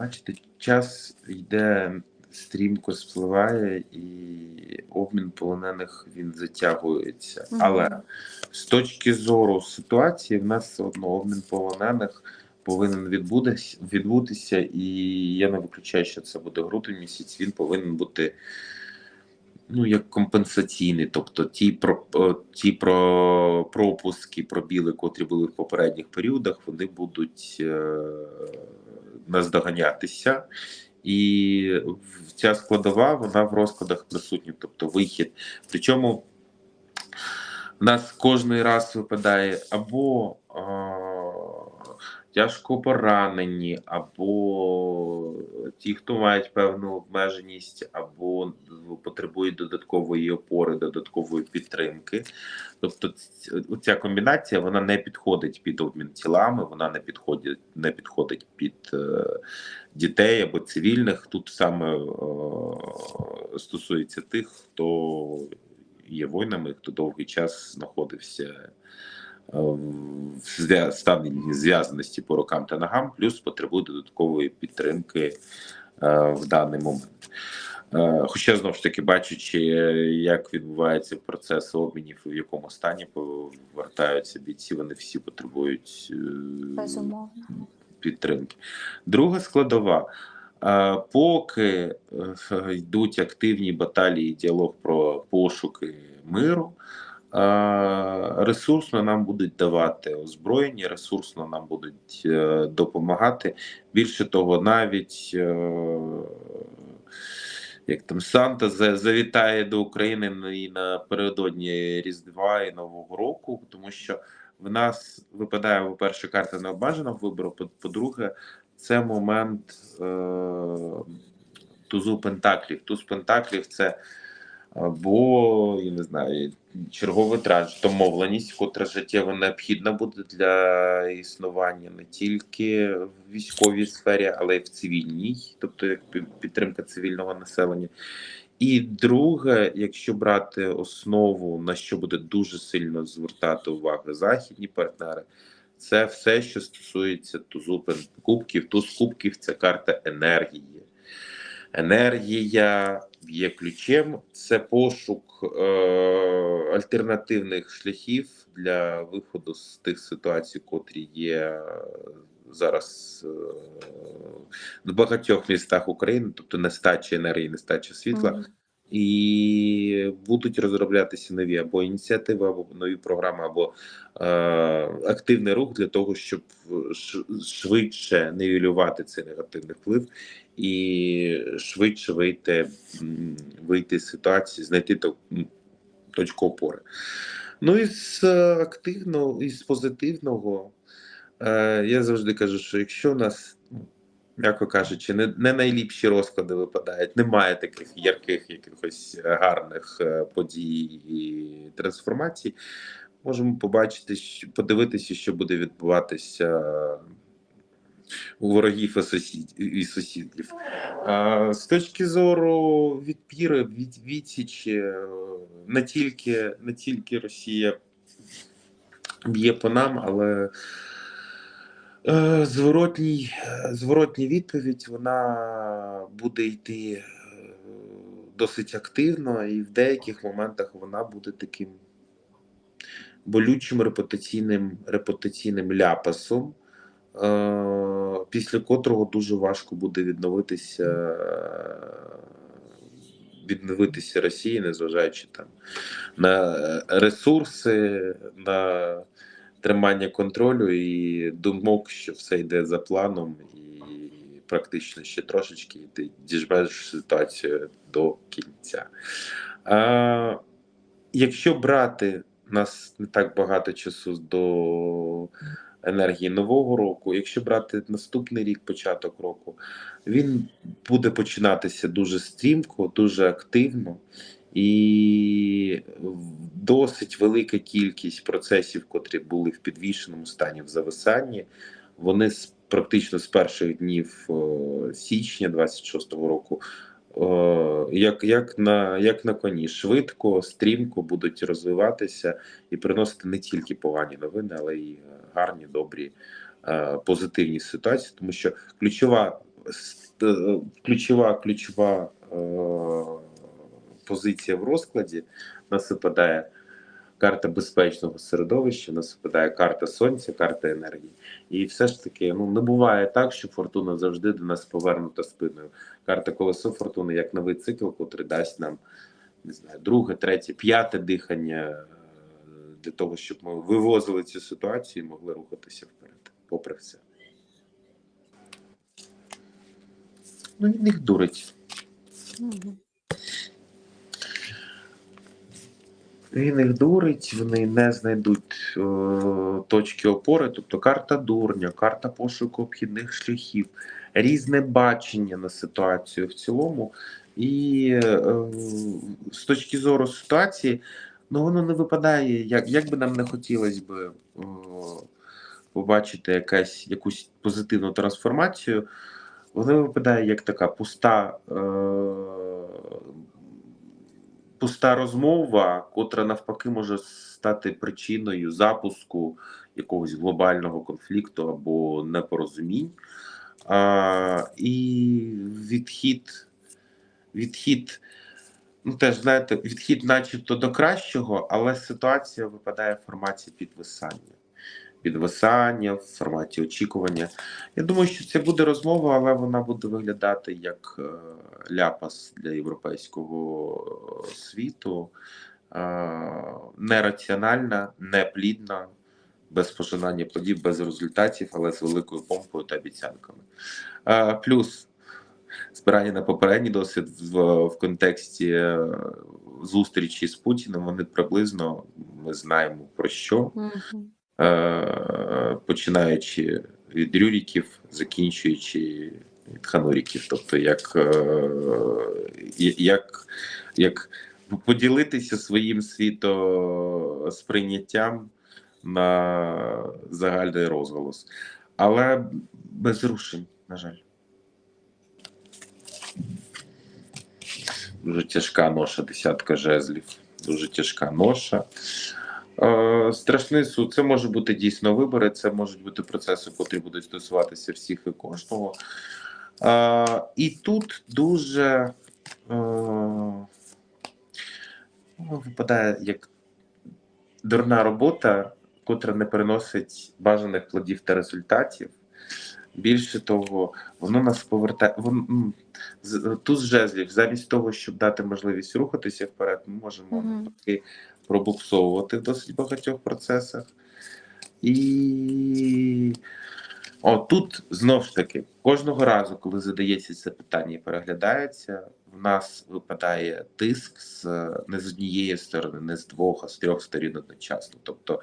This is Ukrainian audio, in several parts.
Бачите, час йде стрімко спливає, і обмін полонених він затягується. Мгм. Але з точки зору ситуації, в нас все одно обмін полонених повинен відбутися, відбутися, і я не виключаю, що це буде грудень місяць. Він повинен бути. Ну, як компенсаційний, тобто ті про ті про пропуски, пробіли, котрі були в попередніх періодах, вони будуть е, наздоганятися, і ця складова вона в розкладах присутня, тобто вихід. Причому нас кожний раз випадає або тяжко поранені, або ті, хто мають певну обмеженість, або потребують додаткової опори, додаткової підтримки. Тобто, ця комбінація вона не підходить під обмін тілами, вона не підходить, не підходить під е, дітей або цивільних. Тут саме е, стосується тих, хто є воїнами, хто довгий час знаходився е, в стані зв'язаності по рукам та ногам, плюс потребує додаткової підтримки е, в даний момент. Е, Хоча знову ж таки, бачачи, як відбувається процес обмінів, і в якому стані повертаються бійці, вони всі потребують Безумовно. підтримки. Друга складова. Поки йдуть активні баталії, діалог про пошуки миру, ресурсно нам будуть давати озброєння, ресурсно нам будуть е, допомагати. Більше того, навіть е, як там Санта завітає до України і напередодні Різдва і Нового року, тому що в нас випадає, по-перше, карта необмеженого вибору. по- По-друге, це момент е, тузу Пентаклів. Туз Пентаклів це або, я не знаю, черговий транш, домовленість, котра життєво необхідна буде для існування не тільки в військовій сфері, але й в цивільній, тобто як підтримка цивільного населення. І друге, якщо брати основу, на що буде дуже сильно звертати увагу західні партнери, це все, що стосується тузу кубків. Туз кубків це карта енергії. Енергія є ключем, це пошук е, альтернативних шляхів для виходу з тих ситуацій, котрі є е, зараз е, в багатьох містах України, тобто нестача енергії, нестача світла. Мгм. І будуть розроблятися нові або ініціативи, або нові програми, або е, активний рух для того, щоб швидше нівелювати цей негативний вплив і швидше вийти, вийти з ситуації, знайти точку опори. Ну і з активного, і з позитивного, е, я завжди кажу, що якщо у нас м'яко кажучи, не, не найліпші розклади випадають. Немає таких ярких якихось гарних е, подій і трансформацій. Можемо побачити, подивитися, що буде відбуватися у ворогів і сусідів. І сусідів. А, з точки зору відпіри, від, відсічі, е, не тільки, не тільки Росія б'є по нам, але Е, Зворотній, зворотній відповідь вона буде йти е, досить активно, і в деяких моментах вона буде таким болючим репутаційним, репутаційним ляпасом, після котрого дуже важко буде відновитися. е, Відновитися Росії, незважаючи там на е, ресурси, на тримання контролю і думок, що все йде за планом, і практично ще трошечки ти діжбеш ситуацію до кінця. А, якщо брати нас не так багато часу до енергії нового року, якщо брати наступний рік, початок року, він буде починатися дуже стрімко, дуже активно. І досить велика кількість процесів, котрі були в підвішеному стані в зависанні, вони практично з перших днів е, січня 26-го року, е, як, як, на, як на коні, швидко, стрімко будуть розвиватися і приносити не тільки погані новини, але й гарні, добрі, е, позитивні ситуації, тому що ключова е, ключова ключова е, позиція в розкладі. Нас випадає карта безпечного середовища, нас випадає карта сонця, карта енергії. І все ж таки, ну не буває так, що фортуна завжди до нас повернута спиною. Карта колесо фортуни як новий цикл, котрий дасть нам не знаю, друге, третє, п'яте дихання е, для того, щоб ми вивозили цю ситуацію і могли рухатися вперед, попри все. Ну, їх дурить. Він їх дурить, вони не знайдуть е, точки опори, тобто карта дурня, карта пошуку обхідних шляхів, різне бачення на ситуацію в цілому. І е, з точки зору ситуації, ну воно не випадає, як, як би нам не хотілося би е, побачити якась, якусь позитивну трансформацію, воно випадає як така пуста. Е, пуста розмова, котра навпаки може стати причиною запуску якогось глобального конфлікту або непорозумінь. А, і відхід, відхід, ну теж знаєте, відхід, начебто до кращого, але ситуація випадає в форматі підвисання. Підвисання в форматі очікування. Я думаю, що це буде розмова, але вона буде виглядати як е, ляпас для європейського світу, е, нераціональна, неплідна, без пожинання плодів, без результатів, але з великою помпою та обіцянками. Е, Плюс збирання на попередній досвід в, в контексті зустрічі з Путіним, вони приблизно ми знаємо про що починаючи від Рюріків, закінчуючи від Хануріків. Тобто, як, е, як, як поділитися своїм світосприйняттям на загальний розголос. Але без рушень, на жаль. Дуже тяжка ноша, десятка жезлів. Дуже тяжка ноша. Е, Страшний суд. Це може бути дійсно вибори, це можуть бути процеси, котрі будуть стосуватися всіх і кожного. Е, І тут дуже е, ну, випадає як дурна робота, котра не приносить бажаних плодів та результатів. Більше того, воно нас повертає. Вон, м, туз жезлів, замість того, щоб дати можливість рухатися вперед, ми можемо навпаки пробуксовувати в досить багатьох процесах. І О, тут знов ж таки, кожного разу, коли задається це питання і переглядається, в нас випадає тиск з не з однієї сторони, не з двох, а з трьох сторін одночасно. Тобто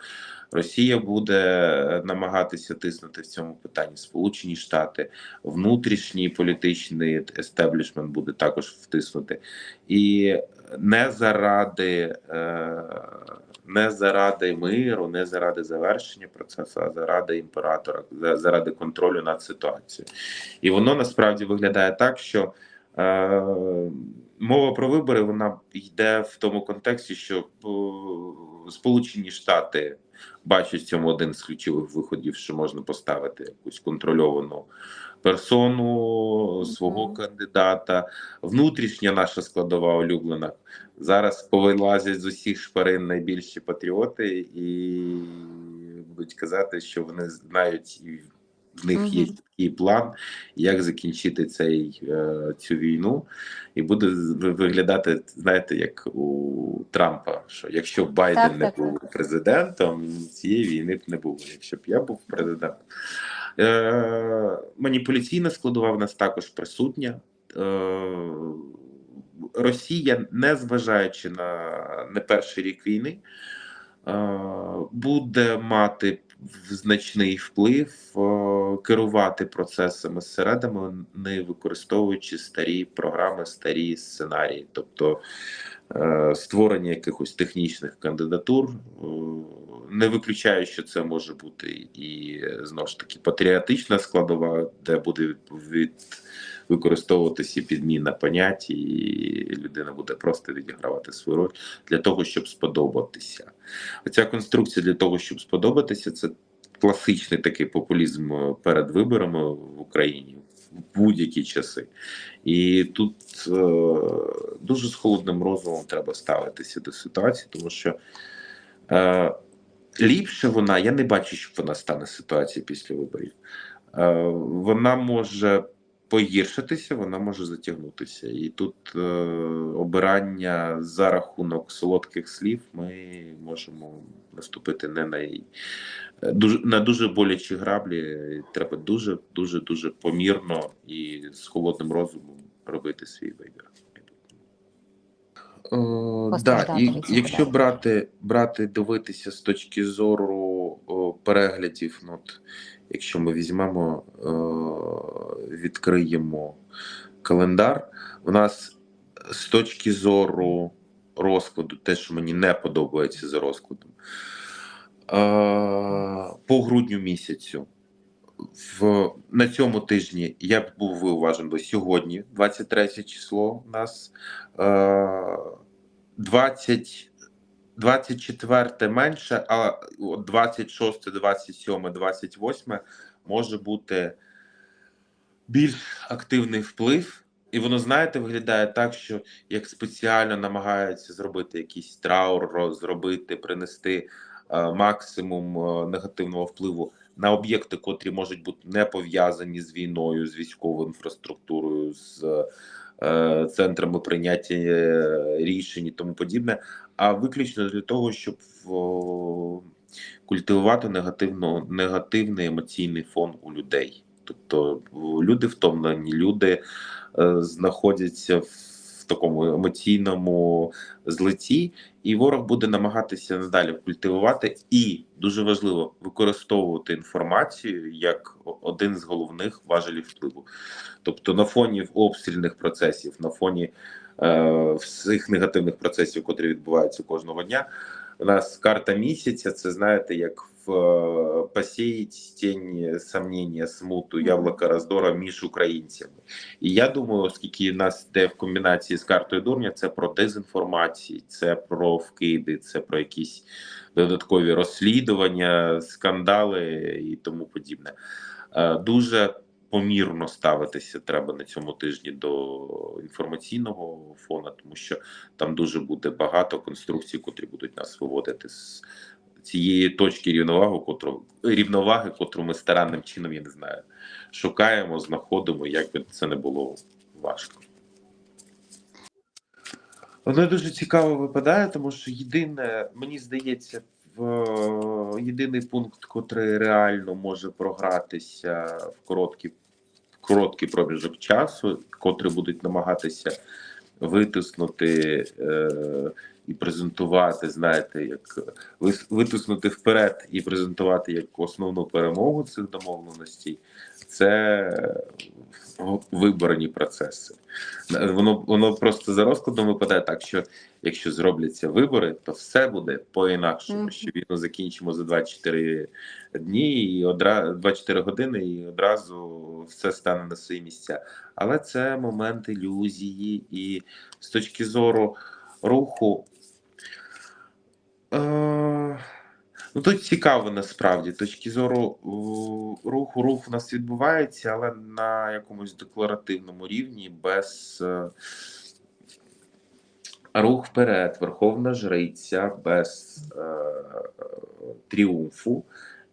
Росія буде намагатися тиснути в цьому питанні Сполучені Штати, внутрішній політичний естеблішмент буде також втиснути. І не заради, е, не заради миру, не заради завершення процесу, а заради імператора, заради контролю над ситуацією. І воно насправді виглядає так, що е, мова про вибори вона йде в тому контексті, що е, Сполучені Штати бачать в цьому один з ключових виходів, що можна поставити якусь контрольовану персону свого кандидата, внутрішня наша складова улюблена. Зараз повилазять з усіх шпарин найбільші патріоти і будуть казати, що вони знають і в них є такий план, як закінчити цей е, цю війну, і буде виглядати, знаєте, як у Трампа, що якщо Байден Так, не так, був президентом, цієї війни б не було. Якщо б я був президентом. Е, маніпуляційна складова в нас також присутня. Е, Росія, не зважаючи на не перший рік війни, е, буде мати значний вплив, е, керувати процесами зсередини, не використовуючи старі програми, старі сценарії, тобто е, створення якихось технічних кандидатур. е, Не виключаю, що це може бути і знову ж таки патріотична складова, де буде від, використовуватися підміна понять, і людина буде просто відігравати свою роль для того, щоб сподобатися. Оця конструкція для того, щоб сподобатися, це класичний такий популізм перед виборами в Україні в будь-які часи. І тут е, дуже з холодним розумом треба ставитися до ситуації, тому що е, ліпше вона, я не бачу, що вона стане ситуацією після виборів. Е, вона може погіршитися, вона може затягнутися. І тут е, обирання за рахунок солодких слів ми можемо наступити не на її. е, Дуже на дуже болячі граблі треба дуже, дуже, дуже помірно і з холодним розумом робити свій вибір. Е, да, і якщо брати, брати, дивитися з точки зору о, переглядів, ну, от, якщо ми візьмемо, е, відкриємо календар, у нас з точки зору розкладу, те, що мені не подобається за розкладом, е, по грудню місяцю. В, на цьому тижні я б був виуважен би сьогодні, 23 число у нас е, 20, 24 менше, а от 26, 27, 28 може бути більш активний вплив. І воно, знаєте, виглядає так, що як спеціально намагаються зробити якийсь траур, зробити, принести е, максимум е, негативного впливу на об'єкти, котрі можуть бути не пов'язані з війною, з військовою інфраструктурою, з е, центрами прийняття е, рішень і тому подібне, а виключно для того, щоб культивувати негативно, негативний емоційний фон у людей. Тобто люди втомлені, люди е, знаходяться в такому емоційному злиті, і ворог буде намагатися надалі культивувати і дуже важливо використовувати інформацію як один з головних важелів впливу. Тобто на фоні обстрільних процесів, на фоні всіх негативних процесів, котрі відбуваються кожного дня. У нас карта місяця, це знаєте, як в е, посіять тінь сомнення, смуту, яблука роздора між українцями. І я думаю, оскільки нас йде в комбінації з картою дурня, це про дезінформацію, це про вкиди, це про якісь додаткові розслідування, скандали і тому подібне. Е, Дуже помірно ставитися треба на цьому тижні до інформаційного фону, тому що там дуже буде багато конструкцій, котрі будуть нас виводити з цієї точки рівноваги, котру рівноваги, котру ми старанним чином, я не знаю, шукаємо, знаходимо, як би це не було важко. Воно дуже цікаво випадає, тому що єдине, мені здається, в єдиний пункт, котрий реально може програтися в короткий, в короткий проміжок часу, котрі будуть намагатися витиснути е, і презентувати, знаєте, як витиснути вперед і презентувати як основну перемогу цих домовленостей, це виборні процеси. Воно воно просто за розкладом випадає так, що якщо зробляться вибори, то все буде по-інакшому. Мгм. Що війну закінчимо за 24 дні і одразу 24 години, і одразу все стане на свої місця. Але це момент ілюзії, і з точки зору руху. Е- Ну, тут цікаво насправді. Точки зору руху, рух у нас відбувається, але на якомусь декларативному рівні, без е, рух вперед, верховна жриця, без е, тріумфу.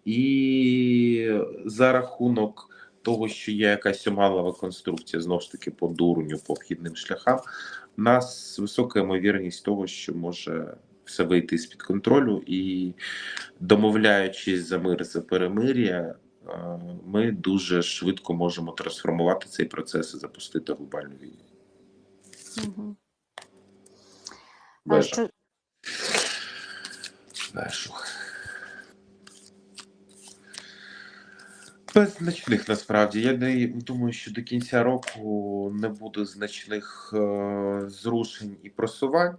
І за рахунок того, що є якась омалова конструкція, знову ж таки, по дурню, по вхідним шляхам, у нас висока ймовірність того, що може все вийти з-під контролю, і домовляючись за мир за перемир'я, е, ми дуже швидко можемо трансформувати цей процес і запустити глобальну війну. Мгм. А що, Знаєш. Без значних насправді. Я не думаю, що до кінця року не буде значних е, зрушень і просувань.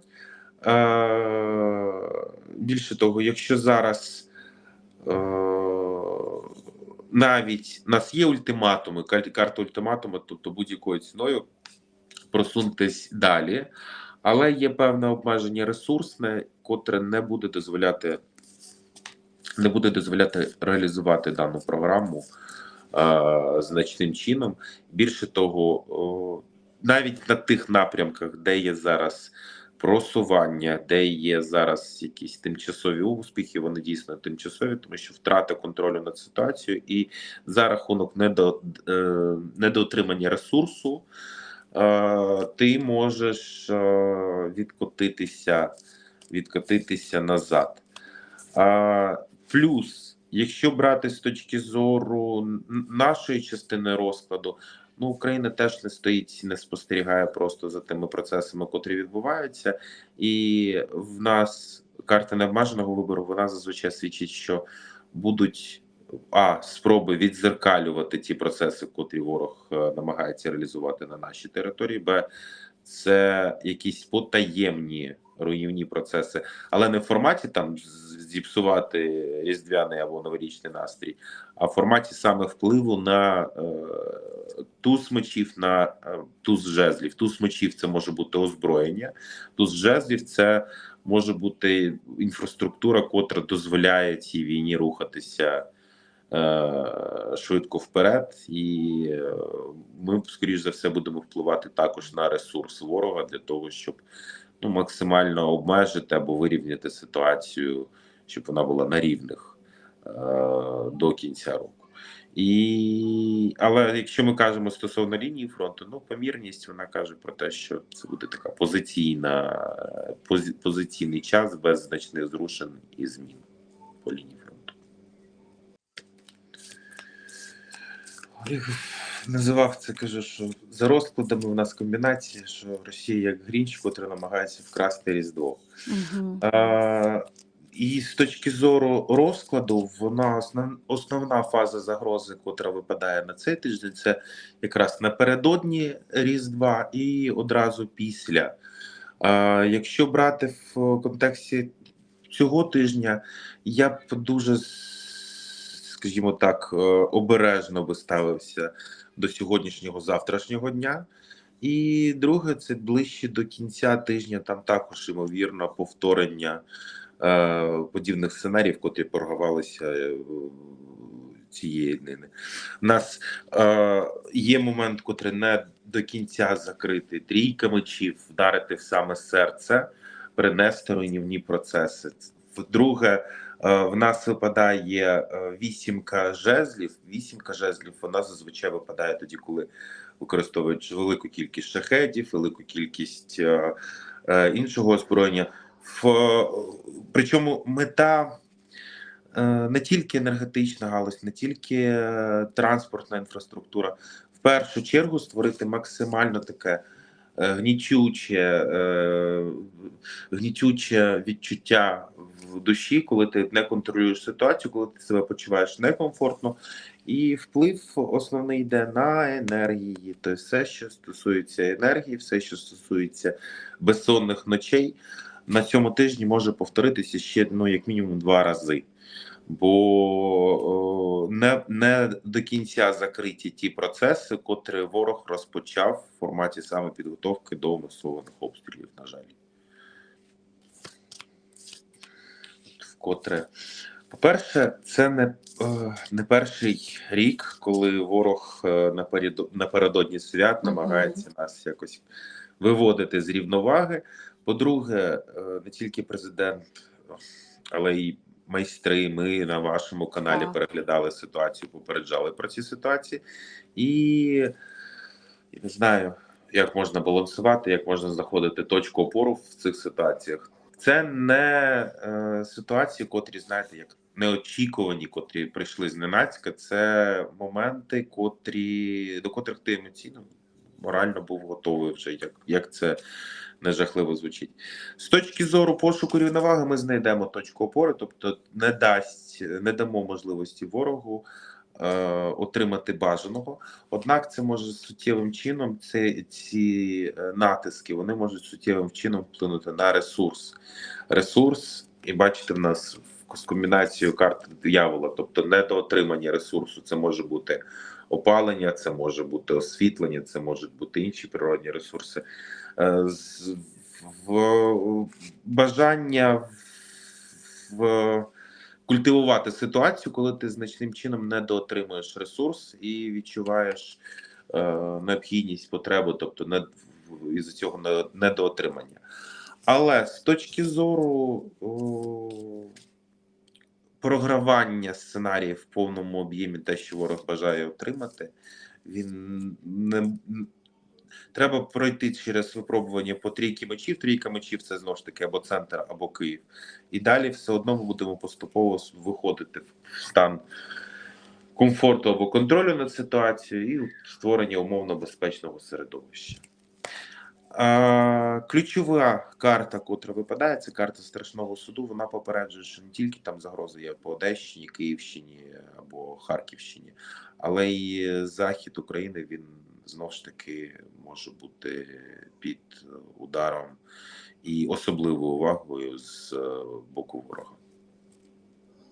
Більше того, якщо зараз е, навіть у нас є ультиматуми, карта ультиматуму, тобто будь-якою ціною просунутись далі, але є певне обмеження ресурсне, котре не буде дозволяти не буде дозволяти реалізувати дану програму е, значним чином. Більше того, о, навіть на тих напрямках, де є зараз просування, де є зараз якісь тимчасові успіхи, вони дійсно тимчасові, тому що втрата контролю над ситуацією і за рахунок недо, е, недоотримання ресурсу, е, ти можеш е, відкотитися, відкотитися назад. Плюс, якщо брати з точки зору нашої частини розкладу, ну Україна теж не стоїть, не спостерігає просто за тими процесами, котрі відбуваються, і в нас карта необмеженого вибору вона зазвичай свідчить, що будуть а спроби відзеркалювати ті процеси, котрі ворог е, намагається реалізувати на нашій території. Б це якісь потаємні руйнівні процеси, але не в форматі там зіпсувати різдвяний або новорічний настрій, а в форматі саме впливу на е, туз мечів, на е, туз жезлів. Туз мечів це може бути озброєння, туз жезлів це може бути інфраструктура, котра дозволяє цій війні рухатися е, швидко вперед, і е, ми, скоріш за все, будемо впливати також на ресурс ворога для того, щоб ну, максимально обмежити або вирівняти ситуацію, щоб вона була на рівних е, до кінця року. І але якщо ми кажемо стосовно лінії фронту, ну помірність вона каже про те, що це буде така позиційна пози, позиційний час без значних зрушень і змін по лінії фронту. Називав це, каже, що за розкладами в нас комбінація, що Росія як Грінч, котра намагається вкрасти Різдво. Угу. А, і з точки зору розкладу, вона основна фаза загрози, котра випадає на цей тиждень, це якраз напередодні Різдва і одразу після. А, якщо брати в контексті цього тижня, я б дуже, скажімо так, е, обережно би ставився до сьогоднішнього завтрашнього дня. І друге, це ближче до кінця тижня. Там також ймовірно повторення е, подібних сценаріїв, котрі програвалися е, цієї днини. У нас е, є момент, котрий не до кінця закритий. Трійка мечів вдарити в саме серце, принести руйнівні процеси. Друге, в нас випадає е, вісімка жезлів. Вісімка жезлів вона зазвичай випадає тоді, коли використовують велику кількість шахетів, велику кількість е, е, іншого озброєння. Причому мета е, не тільки енергетична галузь, не тільки е, транспортна інфраструктура. В першу чергу створити максимально таке е, гнітюче, е, гнітюче відчуття в душі, коли ти не контролюєш ситуацію, коли ти себе почуваєш некомфортно. І вплив основний йде на енергії, тобто все, що стосується енергії, все, що стосується безсонних ночей, на цьому тижні може повторитися ще ну, як мінімум два рази. Бо не, не до кінця закриті ті процеси, котрі ворог розпочав в форматі саме підготовки до масованих обстрілів, на жаль. Вкотре по-перше, це не, е, не перший рік, коли ворог е, напередодні свят намагається нас якось виводити з рівноваги. По-друге, е, не тільки президент, але й майстри. Ми на вашому каналі Так. переглядали ситуацію, попереджали про ці ситуації. І я не знаю, як можна балансувати, як можна знаходити точку опору в цих ситуаціях. Це не е, ситуації, котрі, знаєте, як неочікувані, котрі прийшли зненацька. Це моменти, котрі до котрих ти емоційно морально був готовий вже, як, як це не жахливо звучить. З точки зору пошуку рівноваги, ми знайдемо точку опори, тобто не дасть, не дамо можливості ворогу. е, Отримати бажаного, однак це може суттєвим чином. Це ці е, натиски вони можуть суттєвим чином вплинути на ресурс. Ресурс, і бачите, в нас з комбінацією карт диявола, тобто недоотримання ресурсу. Це може бути опалення, це може бути освітлення, це можуть бути інші природні ресурси. Е, в бажання в культивувати ситуацію, коли ти значним чином недоотримуєш ресурс і відчуваєш е, необхідність, потребу, тобто не із цього недоотримання. Але з точки зору о, програвання сценаріїв в повному об'ємі, те, що ворог бажає отримати, він не треба пройти через випробування по трійки мечів. Трійка мечів це знову ж таки або центр, або Київ. І далі все одно ми будемо поступово виходити в стан комфорту або контролю над ситуацією і створення умовно безпечного середовища. А, ключова карта, котра випадає, це карта страшного суду. Вона попереджує, що не тільки там загрози є по Одещині, Київщині або Харківщині, але й захід України він знов ж таки може бути під ударом і особливою увагою з е, боку ворога.